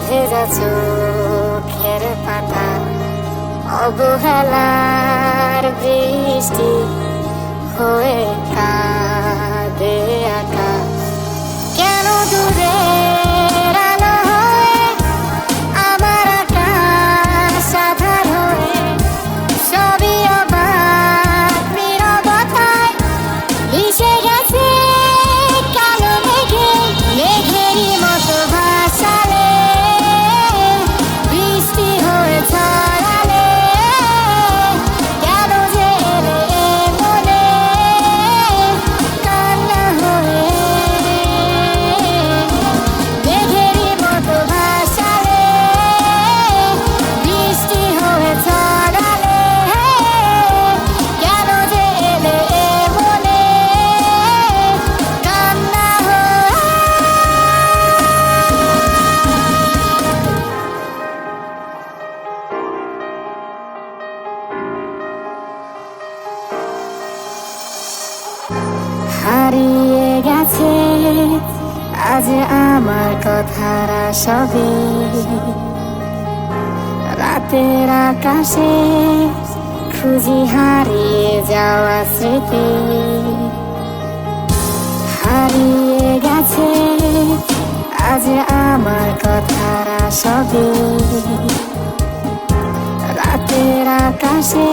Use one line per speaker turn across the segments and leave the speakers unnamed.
ভেজা চোখের পাতা অবহেলার বৃষ্টি হয়ে কাল হারিয়ে গেছে। আজ আমার কথার সবে রাতের আকাশে খুঁজি হারিয়ে যাওয়া স্মৃতি। হারিয়ে গেছে, আজ আমার কথার সবে রাতের আকাশে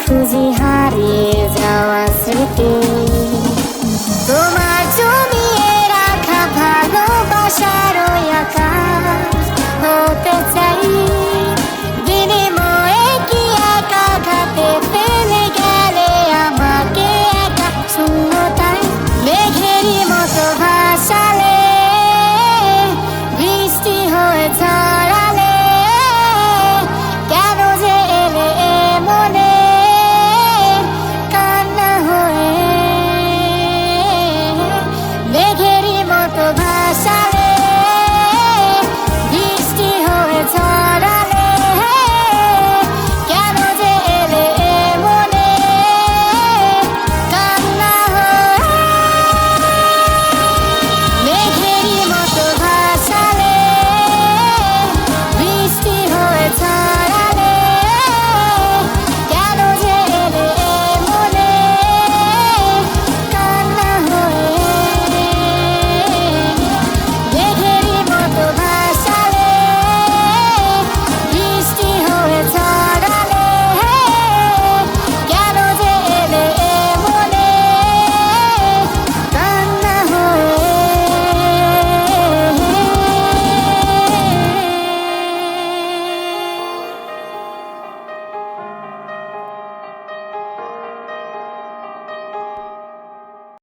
খুঁজি হারিয়ে যাওয়া স্মৃতি।